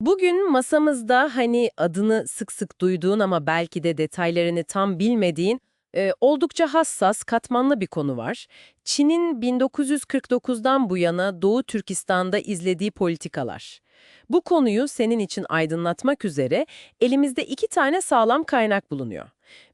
Bugün masamızda hani adını sık sık duyduğun ama belki de detaylarını tam bilmediğin e, oldukça hassas, katmanlı bir konu var. Çin'in 1949'dan bu yana Doğu Türkistan'da izlediği politikalar. Bu konuyu senin için aydınlatmak üzere elimizde iki tane sağlam kaynak bulunuyor.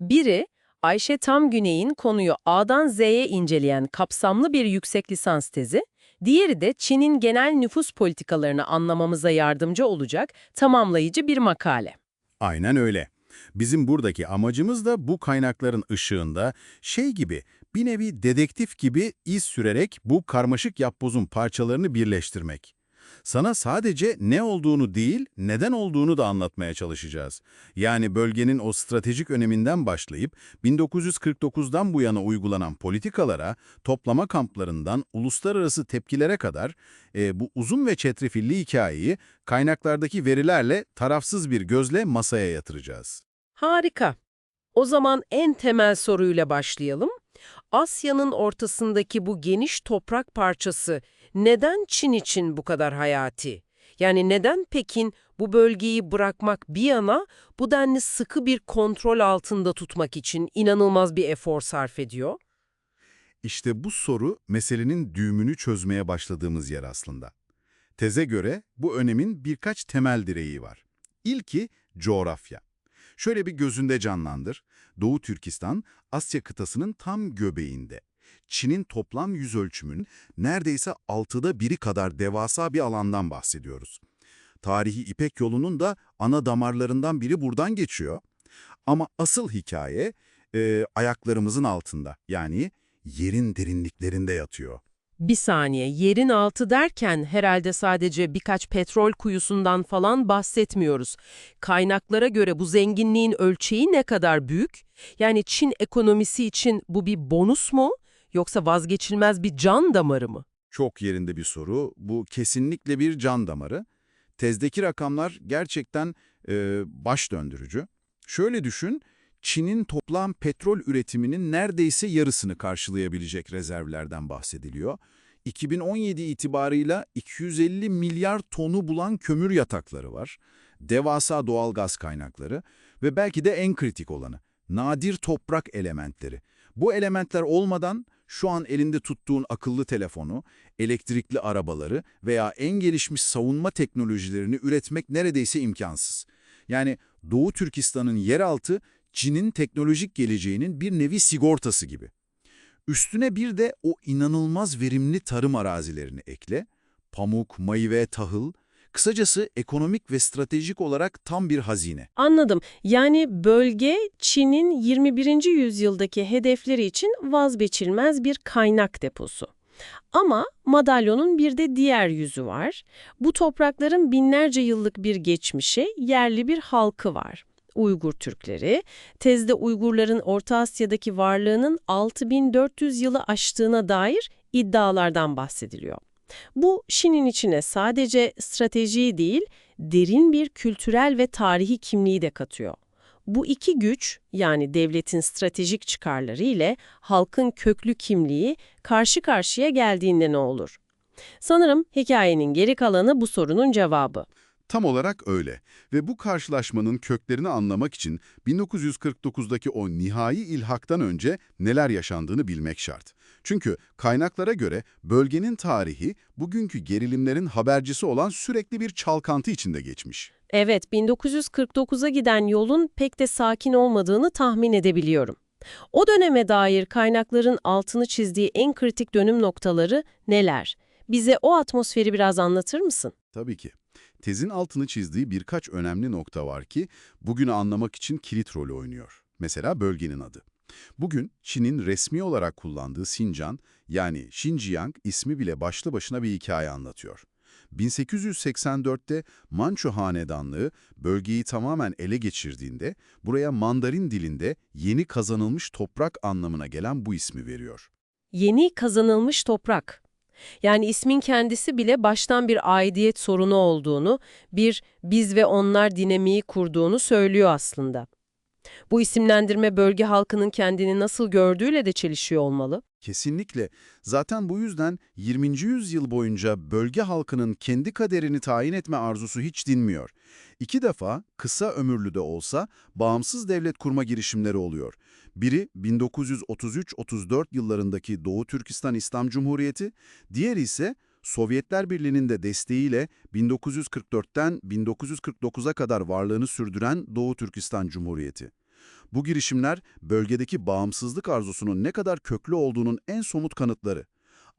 Biri, Ayşe Tam Güney'in konuyu A'dan Z'ye inceleyen kapsamlı bir yüksek lisans tezi, diğeri de Çin'in genel nüfus politikalarını anlamamıza yardımcı olacak tamamlayıcı bir makale. Aynen öyle. Bizim buradaki amacımız da bu kaynakların ışığında şey gibi, bir nevi dedektif gibi iz sürerek bu karmaşık yapbozun parçalarını birleştirmek. Sana sadece ne olduğunu değil, neden olduğunu da anlatmaya çalışacağız. Yani bölgenin o stratejik öneminden başlayıp 1949'dan bu yana uygulanan politikalara, toplama kamplarından uluslararası tepkilere kadar e, bu uzun ve çetrefilli hikayeyi kaynaklardaki verilerle tarafsız bir gözle masaya yatıracağız. Harika. O zaman en temel soruyla başlayalım. Asya'nın ortasındaki bu geniş toprak parçası neden Çin için bu kadar hayati? Yani neden Pekin bu bölgeyi bırakmak bir yana bu denli sıkı bir kontrol altında tutmak için inanılmaz bir efor sarf ediyor? İşte bu soru meselenin düğümünü çözmeye başladığımız yer aslında. Teze göre bu önemin birkaç temel direği var. İlki coğrafya. Şöyle bir gözünde canlandır. Doğu Türkistan, Asya kıtasının tam göbeğinde. Çin'in toplam yüz ölçümünün neredeyse altıda biri kadar devasa bir alandan bahsediyoruz. Tarihi İpek yolunun da ana damarlarından biri buradan geçiyor. Ama asıl hikaye e, ayaklarımızın altında yani yerin derinliklerinde yatıyor. Bir saniye, yerin altı derken herhalde sadece birkaç petrol kuyusundan falan bahsetmiyoruz. Kaynaklara göre bu zenginliğin ölçeği ne kadar büyük? Yani Çin ekonomisi için bu bir bonus mu? Yoksa vazgeçilmez bir can damarı mı? Çok yerinde bir soru. Bu kesinlikle bir can damarı. Tezdeki rakamlar gerçekten e, baş döndürücü. Şöyle düşün, Çin'in toplam petrol üretiminin neredeyse yarısını karşılayabilecek rezervlerden bahsediliyor. 2017 itibarıyla 250 milyar tonu bulan kömür yatakları var. Devasa doğal gaz kaynakları ve belki de en kritik olanı, nadir toprak elementleri. Bu elementler olmadan şu an elinde tuttuğun akıllı telefonu, elektrikli arabaları veya en gelişmiş savunma teknolojilerini üretmek neredeyse imkansız. Yani Doğu Türkistan'ın yeraltı Çin'in teknolojik geleceğinin bir nevi sigortası gibi. Üstüne bir de o inanılmaz verimli tarım arazilerini ekle, pamuk, meyve, tahıl, kısacası ekonomik ve stratejik olarak tam bir hazine. Anladım. Yani bölge Çin'in 21. yüzyıldaki hedefleri için vazgeçilmez bir kaynak deposu. Ama madalyonun bir de diğer yüzü var. Bu toprakların binlerce yıllık bir geçmişi, yerli bir halkı var. Uygur Türkleri, tezde Uygurların Orta Asya'daki varlığının 6400 yılı aştığına dair iddialardan bahsediliyor. Bu Şin'in içine sadece stratejiyi değil, derin bir kültürel ve tarihi kimliği de katıyor. Bu iki güç, yani devletin stratejik çıkarları ile halkın köklü kimliği karşı karşıya geldiğinde ne olur? Sanırım hikayenin geri kalanı bu sorunun cevabı. Tam olarak öyle ve bu karşılaşmanın köklerini anlamak için 1949'daki o nihai ilhaktan önce neler yaşandığını bilmek şart. Çünkü kaynaklara göre bölgenin tarihi bugünkü gerilimlerin habercisi olan sürekli bir çalkantı içinde geçmiş. Evet, 1949'a giden yolun pek de sakin olmadığını tahmin edebiliyorum. O döneme dair kaynakların altını çizdiği en kritik dönüm noktaları neler? Bize o atmosferi biraz anlatır mısın? Tabii ki. Tezin altını çizdiği birkaç önemli nokta var ki bugünü anlamak için kilit rolü oynuyor. Mesela bölgenin adı. Bugün Çin'in resmi olarak kullandığı Sincan yani Xinjiang ismi bile başlı başına bir hikaye anlatıyor. 1884'te Mançu Hanedanlığı bölgeyi tamamen ele geçirdiğinde buraya Mandarin dilinde yeni kazanılmış toprak anlamına gelen bu ismi veriyor. Yeni kazanılmış toprak. Yani ismin kendisi bile baştan bir aidiyet sorunu olduğunu, bir biz ve onlar dinamiği kurduğunu söylüyor aslında. Bu isimlendirme bölge halkının kendini nasıl gördüğüyle de çelişiyor olmalı. Kesinlikle. Zaten bu yüzden 20. yüzyıl boyunca bölge halkının kendi kaderini tayin etme arzusu hiç dinmiyor. İki defa kısa ömürlü de olsa bağımsız devlet kurma girişimleri oluyor. Biri 1933-34 yıllarındaki Doğu Türkistan İslam Cumhuriyeti, diğeri ise Sovyetler Birliği'nin de desteğiyle 1944'ten 1949'a kadar varlığını sürdüren Doğu Türkistan Cumhuriyeti. Bu girişimler bölgedeki bağımsızlık arzusunun ne kadar köklü olduğunun en somut kanıtları.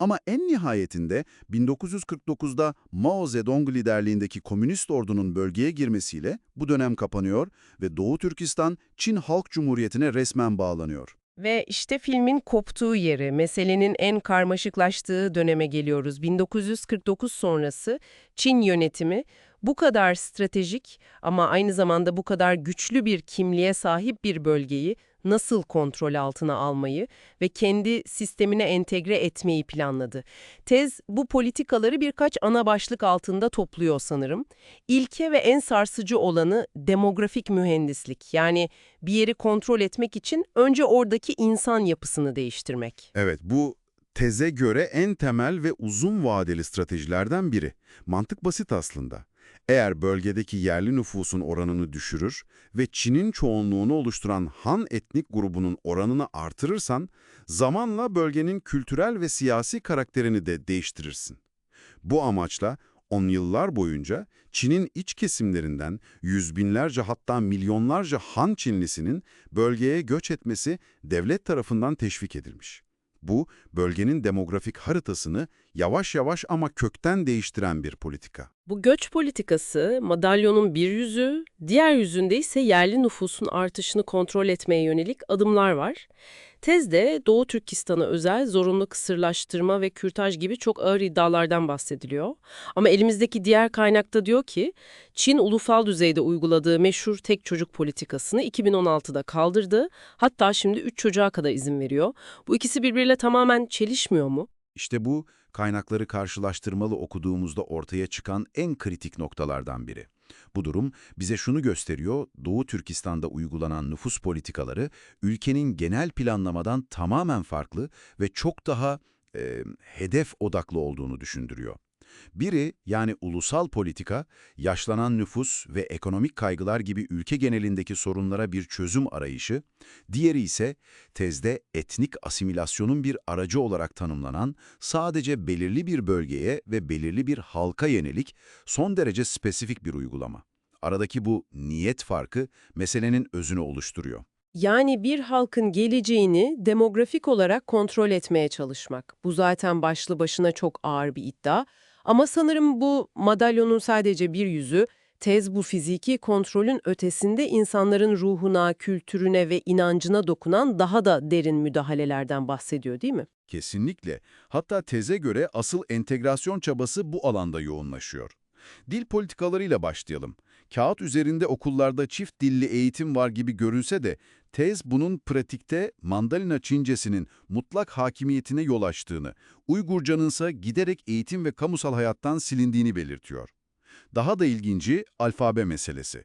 Ama en nihayetinde 1949'da Mao Zedong liderliğindeki komünist ordunun bölgeye girmesiyle bu dönem kapanıyor ve Doğu Türkistan Çin Halk Cumhuriyeti'ne resmen bağlanıyor. Ve işte filmin koptuğu yere, meselenin en karmaşıklaştığı döneme geliyoruz. 1949 sonrası Çin yönetimi bu kadar stratejik ama aynı zamanda bu kadar güçlü bir kimliğe sahip bir bölgeyi nasıl kontrol altına almayı ve kendi sistemine entegre etmeyi planladı. Tez bu politikaları birkaç ana başlık altında topluyor sanırım. İlke ve en sarsıcı olanı demografik mühendislik. Yani bir yeri kontrol etmek için önce oradaki insan yapısını değiştirmek. Evet, bu teze göre en temel ve uzun vadeli stratejilerden biri. Mantık basit aslında. Eğer bölgedeki yerli nüfusun oranını düşürür ve Çin'in çoğunluğunu oluşturan Han etnik grubunun oranını artırırsan, zamanla bölgenin kültürel ve siyasi karakterini de değiştirirsin. Bu amaçla on yıllar boyunca Çin'in iç kesimlerinden yüz binlerce hatta milyonlarca Han Çinlisinin bölgeye göç etmesi devlet tarafından teşvik edilmiş. Bu, bölgenin demografik haritasını yavaş yavaş ama kökten değiştiren bir politika. Bu göç politikası madalyonun bir yüzü, diğer yüzünde ise yerli nüfusun artışını kontrol etmeye yönelik adımlar var. Tezde Doğu Türkistan'a özel zorunlu kısırlaştırma ve kürtaj gibi çok ağır iddialardan bahsediliyor. Ama elimizdeki diğer kaynakta diyor ki, Çin ulusal düzeyde uyguladığı meşhur tek çocuk politikasını 2016'da kaldırdı. Hatta şimdi 3 çocuğa kadar izin veriyor. Bu ikisi birbiriyle tamamen çelişmiyor mu? İşte bu, kaynakları karşılaştırmalı okuduğumuzda ortaya çıkan en kritik noktalardan biri. Bu durum bize şunu gösteriyor, Doğu Türkistan'da uygulanan nüfus politikaları ülkenin genel planlamadan tamamen farklı ve çok daha e, hedef odaklı olduğunu düşündürüyor. Biri yani ulusal politika, yaşlanan nüfus ve ekonomik kaygılar gibi ülke genelindeki sorunlara bir çözüm arayışı, diğeri ise tezde etnik asimilasyonun bir aracı olarak tanımlanan, sadece belirli bir bölgeye ve belirli bir halka yönelik son derece spesifik bir uygulama. Aradaki bu niyet farkı meselenin özünü oluşturuyor. Yani bir halkın geleceğini demografik olarak kontrol etmeye çalışmak. Bu zaten başlı başına çok ağır bir iddia. Ama sanırım bu madalyonun sadece bir yüzü, tez bu fiziki kontrolün ötesinde insanların ruhuna, kültürüne ve inancına dokunan daha da derin müdahalelerden bahsediyor değil mi? Kesinlikle. Hatta teze göre asıl entegrasyon çabası bu alanda yoğunlaşıyor. Dil politikalarıyla başlayalım. Kağıt üzerinde okullarda çift dilli eğitim var gibi görünse de tez bunun pratikte Mandalina Çincesinin mutlak hakimiyetine yol açtığını, Uygurcanınsa giderek eğitim ve kamusal hayattan silindiğini belirtiyor. Daha da ilginci alfabe meselesi.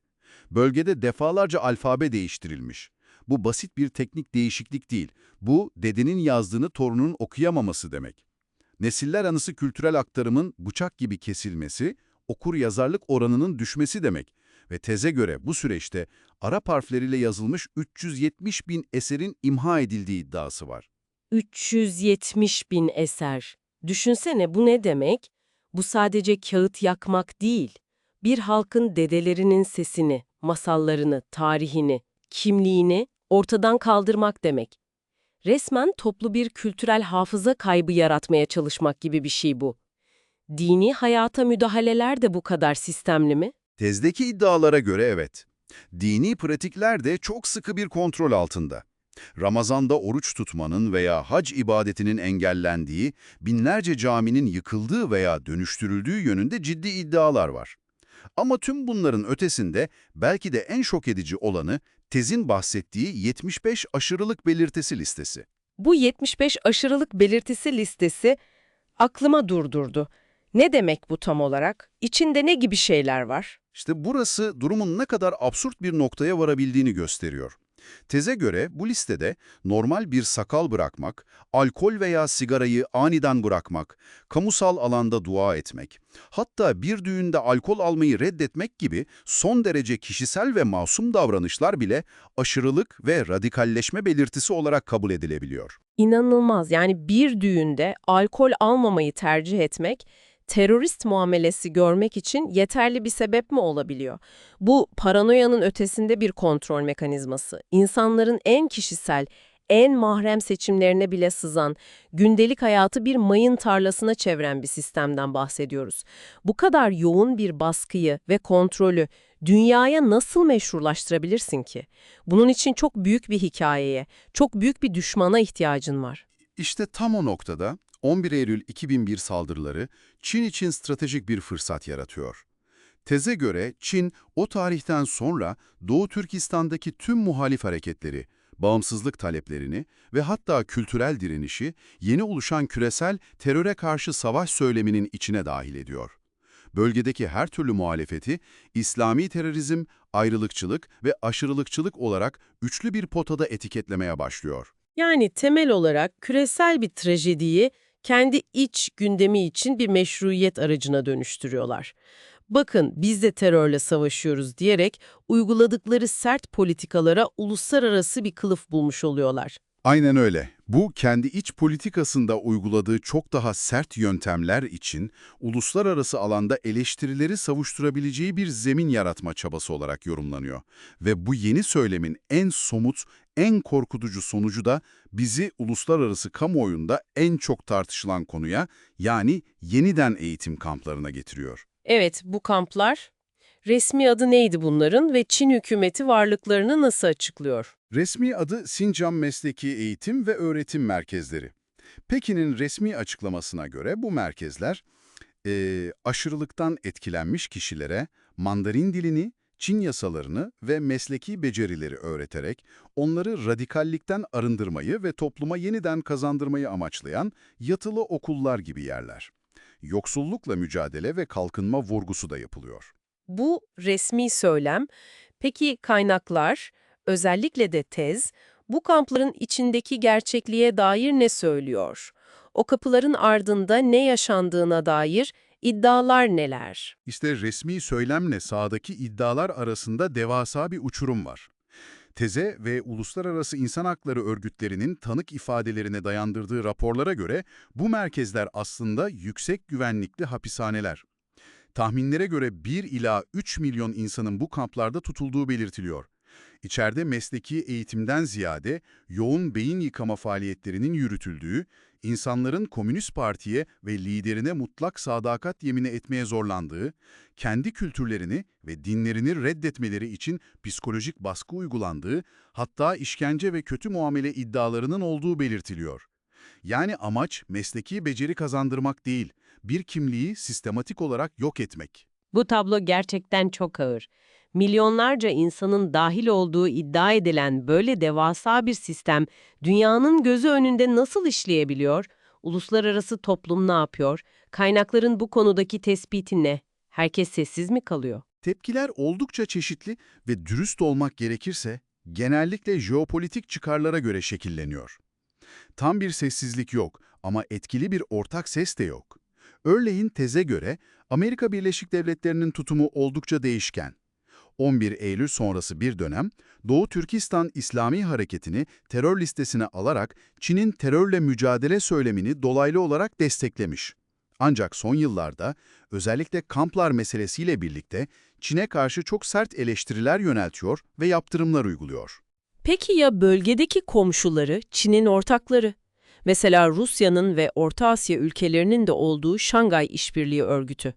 Bölgede defalarca alfabe değiştirilmiş. Bu basit bir teknik değişiklik değil. Bu, dedenin yazdığını torunun okuyamaması demek. Nesiller anısı kültürel aktarımın bıçak gibi kesilmesi, okur yazarlık oranının düşmesi demek. Ve teze göre bu süreçte Arap harfleriyle yazılmış 370 bin eserin imha edildiği iddiası var. 370 bin eser. Düşünsene bu ne demek? Bu sadece kağıt yakmak değil. Bir halkın dedelerinin sesini, masallarını, tarihini, kimliğini ortadan kaldırmak demek. Resmen toplu bir kültürel hafıza kaybı yaratmaya çalışmak gibi bir şey bu. Dini hayata müdahaleler de bu kadar sistemli mi? Tezdeki iddialara göre evet. Dini pratikler de çok sıkı bir kontrol altında. Ramazanda oruç tutmanın veya hac ibadetinin engellendiği, binlerce caminin yıkıldığı veya dönüştürüldüğü yönünde ciddi iddialar var. Ama tüm bunların ötesinde belki de en şok edici olanı tezin bahsettiği 75 aşırılık belirtisi listesi. Bu 75 aşırılık belirtisi listesi aklıma durdurdu. Ne demek bu tam olarak? İçinde ne gibi şeyler var? İşte burası durumun ne kadar absürt bir noktaya varabildiğini gösteriyor. Teze göre bu listede normal bir sakal bırakmak, alkol veya sigarayı aniden bırakmak, kamusal alanda dua etmek, hatta bir düğünde alkol almayı reddetmek gibi son derece kişisel ve masum davranışlar bile aşırılık ve radikalleşme belirtisi olarak kabul edilebiliyor. İnanılmaz. Yani bir düğünde alkol almamayı tercih etmek, terörist muamelesi görmek için yeterli bir sebep mi olabiliyor? Bu paranoyanın ötesinde bir kontrol mekanizması. İnsanların en kişisel, en mahrem seçimlerine bile sızan, gündelik hayatı bir mayın tarlasına çeviren bir sistemden bahsediyoruz. Bu kadar yoğun bir baskıyı ve kontrolü dünyaya nasıl meşrulaştırabilirsin ki? Bunun için çok büyük bir hikayeye, çok büyük bir düşmana ihtiyacın var. İşte tam o noktada 11 Eylül 2001 saldırıları Çin için stratejik bir fırsat yaratıyor. Teze göre Çin o tarihten sonra Doğu Türkistan'daki tüm muhalif hareketleri, bağımsızlık taleplerini ve hatta kültürel direnişi yeni oluşan küresel teröre karşı savaş söyleminin içine dahil ediyor. Bölgedeki her türlü muhalefeti İslami terörizm, ayrılıkçılık ve aşırılıkçılık olarak üçlü bir potada etiketlemeye başlıyor. Yani temel olarak küresel bir trajediyi kendi iç gündemi için bir meşruiyet aracına dönüştürüyorlar. Bakın biz de terörle savaşıyoruz diyerek uyguladıkları sert politikalara uluslararası bir kılıf bulmuş oluyorlar. Aynen öyle. Bu kendi iç politikasında uyguladığı çok daha sert yöntemler için uluslararası alanda eleştirileri savuşturabileceği bir zemin yaratma çabası olarak yorumlanıyor. Ve bu yeni söylemin en somut, en korkutucu sonucu da bizi uluslararası kamuoyunda en çok tartışılan konuya yani yeniden eğitim kamplarına getiriyor. Evet, bu kamplar resmi adı neydi bunların ve Çin hükümeti varlıklarını nasıl açıklıyor? Resmi adı Sincan Mesleki Eğitim ve Öğretim Merkezleri. Pekin'in resmi açıklamasına göre bu merkezler eee, aşırılıktan etkilenmiş kişilere Mandarin dilini, Çin yasalarını ve mesleki becerileri öğreterek onları radikallikten arındırmayı ve topluma yeniden kazandırmayı amaçlayan yatılı okullar gibi yerler. Yoksullukla mücadele ve kalkınma vurgusu da yapılıyor. Bu resmi söylem. Peki kaynaklar, özellikle de tez, bu kampların içindeki gerçekliğe dair ne söylüyor? O kapıların ardında ne yaşandığına dair iddialar neler? İşte resmi söylemle sahadaki iddialar arasında devasa bir uçurum var. Teze ve uluslararası insan hakları örgütlerinin tanık ifadelerine dayandırdığı raporlara göre bu merkezler aslında yüksek güvenlikli hapishaneler. Tahminlere göre 1 ila 3 milyon insanın bu kamplarda tutulduğu belirtiliyor. İçeride mesleki eğitimden ziyade yoğun beyin yıkama faaliyetlerinin yürütüldüğü, insanların Komünist Parti'ye ve liderine mutlak sadakat yemini etmeye zorlandığı, kendi kültürlerini ve dinlerini reddetmeleri için psikolojik baskı uygulandığı, hatta işkence ve kötü muamele iddialarının olduğu belirtiliyor. Yani amaç mesleki beceri kazandırmak değil, bir kimliği sistematik olarak yok etmek. Bu tablo gerçekten çok ağır. Milyonlarca insanın dahil olduğu iddia edilen böyle devasa bir sistem dünyanın gözü önünde nasıl işleyebiliyor? Uluslararası toplum ne yapıyor? Kaynakların bu konudaki tespiti ne? Herkes sessiz mi kalıyor? Tepkiler oldukça çeşitli ve dürüst olmak gerekirse genellikle jeopolitik çıkarlara göre şekilleniyor. Tam bir sessizlik yok ama etkili bir ortak ses de yok. Örneğin teze göre Amerika Birleşik Devletleri'nin tutumu oldukça değişken. 11 Eylül sonrası bir dönem Doğu Türkistan İslami Hareketi'ni terör listesine alarak Çin'in terörle mücadele söylemini dolaylı olarak desteklemiş. Ancak son yıllarda özellikle kamplar meselesiyle birlikte Çin'e karşı çok sert eleştiriler yöneltiyor ve yaptırımlar uyguluyor. Peki ya bölgedeki komşuları, Çin'in ortakları? Mesela Rusya'nın ve Orta Asya ülkelerinin de olduğu Şangay İşbirliği Örgütü.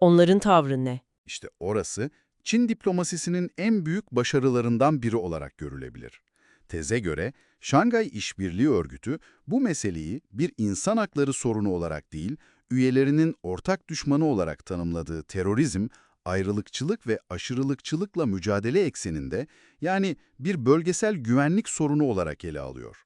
Onların tavrı ne? İşte orası Çin diplomasisinin en büyük başarılarından biri olarak görülebilir. Teze göre Şangay İşbirliği Örgütü bu meseleyi bir insan hakları sorunu olarak değil, üyelerinin ortak düşmanı olarak tanımladığı terörizm, ayrılıkçılık ve aşırılıkçılıkla mücadele ekseninde yani bir bölgesel güvenlik sorunu olarak ele alıyor.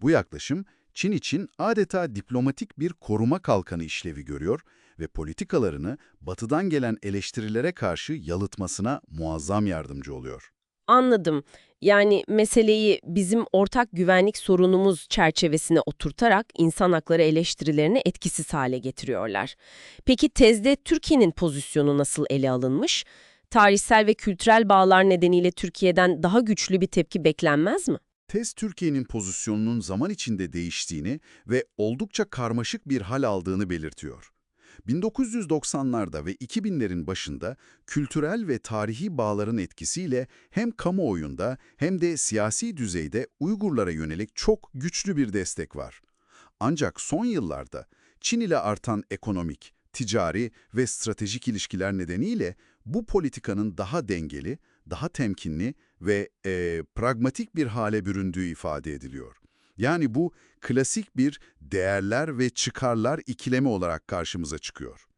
Bu yaklaşım Çin için adeta diplomatik bir koruma kalkanı işlevi görüyor ve politikalarını batıdan gelen eleştirilere karşı yalıtmasına muazzam yardımcı oluyor. Anladım. Yani meseleyi bizim ortak güvenlik sorunumuz çerçevesine oturtarak insan hakları eleştirilerini etkisiz hale getiriyorlar. Peki tezde Türkiye'nin pozisyonu nasıl ele alınmış? Tarihsel ve kültürel bağlar nedeniyle Türkiye'den daha güçlü bir tepki beklenmez mi? Tez Türkiye'nin pozisyonunun zaman içinde değiştiğini ve oldukça karmaşık bir hal aldığını belirtiyor. 1990'larda ve 2000'lerin başında kültürel ve tarihi bağların etkisiyle hem kamuoyunda hem de siyasi düzeyde Uygurlara yönelik çok güçlü bir destek var. Ancak son yıllarda Çin ile artan ekonomik, ticari ve stratejik ilişkiler nedeniyle bu politikanın daha dengeli, daha temkinli ve e, pragmatik bir hale büründüğü ifade ediliyor. Yani bu klasik bir değerler ve çıkarlar ikilemi olarak karşımıza çıkıyor.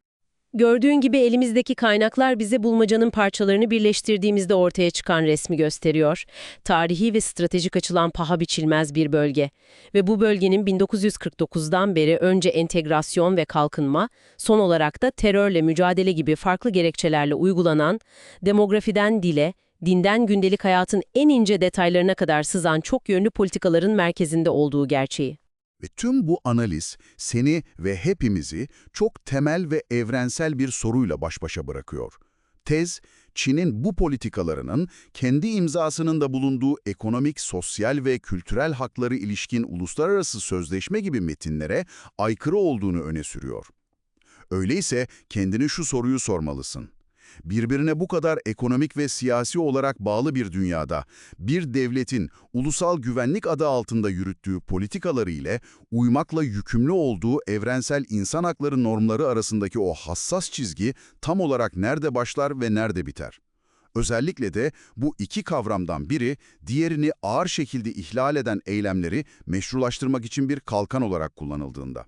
Gördüğün gibi elimizdeki kaynaklar bize bulmacanın parçalarını birleştirdiğimizde ortaya çıkan resmi gösteriyor. Tarihi ve stratejik açılan paha biçilmez bir bölge. Ve bu bölgenin 1949'dan beri önce entegrasyon ve kalkınma, son olarak da terörle mücadele gibi farklı gerekçelerle uygulanan, demografiden dile, dinden gündelik hayatın en ince detaylarına kadar sızan çok yönlü politikaların merkezinde olduğu gerçeği. Ve tüm bu analiz seni ve hepimizi çok temel ve evrensel bir soruyla baş başa bırakıyor. Tez, Çin'in bu politikalarının kendi imzasının da bulunduğu ekonomik, sosyal ve kültürel hakları ilişkin uluslararası sözleşme gibi metinlere aykırı olduğunu öne sürüyor. Öyleyse kendine şu soruyu sormalısın. Birbirine bu kadar ekonomik ve siyasi olarak bağlı bir dünyada, bir devletin ulusal güvenlik adı altında yürüttüğü politikaları ile uymakla yükümlü olduğu evrensel insan hakları normları arasındaki o hassas çizgi tam olarak nerede başlar ve nerede biter? Özellikle de bu iki kavramdan biri diğerini ağır şekilde ihlal eden eylemleri meşrulaştırmak için bir kalkan olarak kullanıldığında.